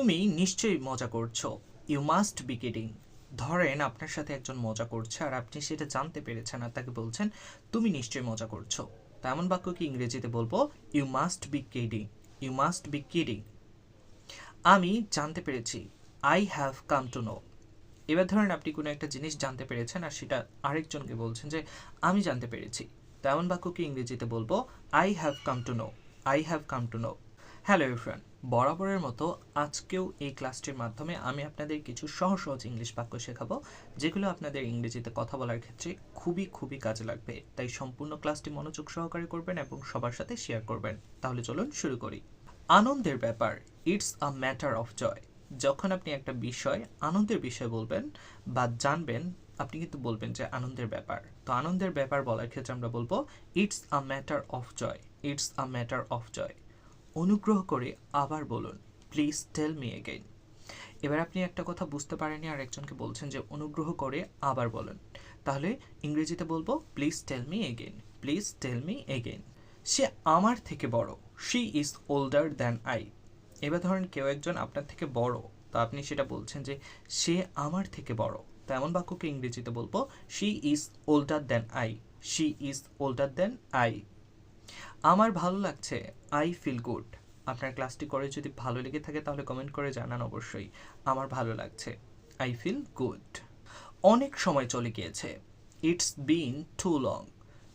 তুমি নিশ্চয়ই মজা করছ। ইউ মাস্ট বি কিডিং ধরেন আপনার সাথে একজন মজা করছে আর আপনি সেটা জানতে পেরেছেন আর তাকে বলছেন, তুমি নিশ্চয়ই মজা করছ। তেমন বাক্য কি ইংরেজিতে বলব? You must be kidding you must be kidding আমি জানতে পেরেছি। I have come to know এবার ধরেন আপনি কোনো একটা জিনিস জানতে পেরেছেন আর সেটা আরেকজনকে বলছেন যে, আমি জানতে পেরেছি। তেমন বাক্য কি ইংরেজিতে বলব? I have come to know I have come to know hello friend বরাবরের মতো আজকেও এই ক্লাসটির মাধ্যমে আমি আপনাদের কিছু সহজ সহজ ইংলিশ বাক্য শেখাবো, যেগুলো আপনাদের ইংরেজিতে কথা বলার ক্ষেত্রে খুবই খুবই কাজে লাগবে। তাই সম্পূর্ণ ক্লাসটি মনোযোগ সহকারে করবেন এবং সবার সাথে শেয়ার করবেন। তাহলে চলুন শুরু করি। আনন্দের ব্যাপার it's a matter of joy যখন আপনি একটা বিষয়, আনন্দের বিষয় বলবেন বা জানবেন, আপনি কিন্তু বলবেন যে আনন্দের ব্যাপার। তো আনন্দের ব্যাপার বলার ক্ষেত্রে আমরা বলব it's a matter of joy it's a matter of joy অনুগ্রহ করে আবার বলুন প্লিজ টেল মি এগেইন এবার আপনি একটা কথা বুঝতে পারেননি, আর একজনকে বলছেন যে অনুগ্রহ করে আবার বলুন। তাহলে ইংরেজিতে বলব please tell me again please tell me again সে আমার থেকে বড় she is older than I এবার ধরেন কেউ একজন আপনার থেকে বড়, তো আপনি সেটা বলছেন যে সে আমার থেকে বড়। তো এমন বাক্যকে ইংরেজিতে বলব she is older than I she is older than I আমার ভালো লাগছে। আই ফিল গুড আপনার ক্লাসটি করে যদি ভালো লেগে থাকে তাহলে কমেন্ট করে জানান অবশ্যই। আমার ভালো লাগছে। আই ফিল গুড অনেক সময় চলে গিয়েছে। ইটস বিন টু লং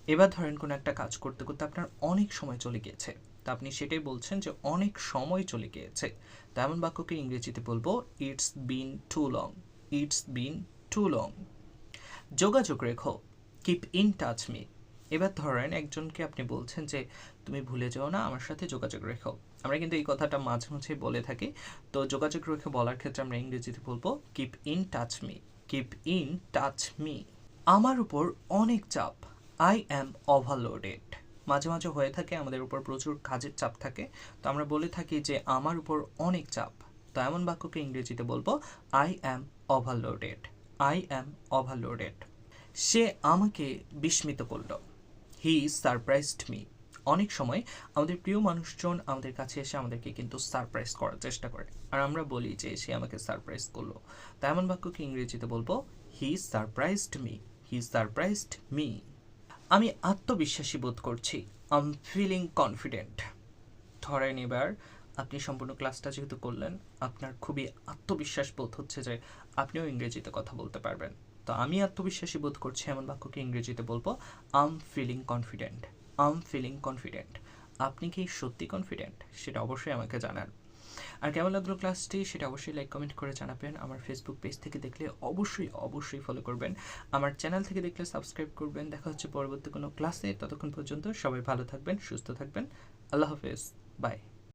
এবার ধরেন কোনো একটা কাজ করতে করতে আপনার অনেক সময় চলে গিয়েছে। তা আপনি সেটাই বলছেন যে অনেক সময় চলে গিয়েছে। তেমন বাক্যকে ইংরেজিতে বলব it's been too long it's been too long যোগাযোগ রেখো। কিপ ইন টাচ মি এবার ধরেন একজনকে আপনি বলছেন যে, তুমি ভুলে যাও না, আমার সাথে যোগাযোগ রেখো। আমরা কিন্তু এই কথাটা মাঝে মাঝে বলে থাকি। তো যোগাযোগ রেখে বলার ক্ষেত্রে আমরা ইংরেজিতে বলব keep in touch me keep in touch me আমার উপর অনেক চাপ। আই অ্যাম ওভারলোডেড মাঝে মাঝে হয়ে থাকে, আমাদের উপর প্রচুর কাজের চাপ থাকে। তো আমরা বলে থাকি যে, আমার উপর অনেক চাপ। তো এমন বাক্যকে ইংরেজিতে বলব I am overloaded I am overloaded সে আমাকে বিস্মিত করল। হি সারপ্রাইজড মি অনেক সময় আমাদের প্রিয় মানুষজন আমাদের কাছে এসে আমাদেরকে কিন্তু সারপ্রাইজ করার চেষ্টা করে। আর আমরা বলি যে সে আমাকে সারপ্রাইজ করল। তা এমন বাক্যকে ইংরেজিতে বলব? He surprised me he surprised me আমি আত্মবিশ্বাসী বোধ করছি। আই এম ফিলিং কনফিডেন্ট ধরেন এবার আপনি সম্পূর্ণ ক্লাসটা যেহেতু করলেন, আপনার খুবই আত্মবিশ্বাস বোধ হচ্ছে যে আপনিও ইংরেজিতে কথা বলতে পারবেন। তো আমি আত্মবিশ্বাসী বোধ করছি এমন বাক্যকে ইংরেজিতে বলব am feeling confident am feeling confident আপনি কি সত্যি কনফিডেন্ট সেটা অবশ্যই আমাকে জানান। আর কেমন লাগল ক্লাসটি? সেটা অবশ্যই লাইক কমেন্ট করে জানাবেন। আমার ফেসবুক পেজ থেকে দেখলে অবশ্যই অবশ্যই ফলো করবেন। আমার চ্যানেল থেকে দেখলে সাবস্ক্রাইব করবেন। দেখা হচ্ছে পরবর্তী কোনো ক্লাসে ততক্ষণ পর্যন্ত সবাই ভালো থাকবেন, সুস্থ থাকবেন। আল্লাহ হাফেজ। বাই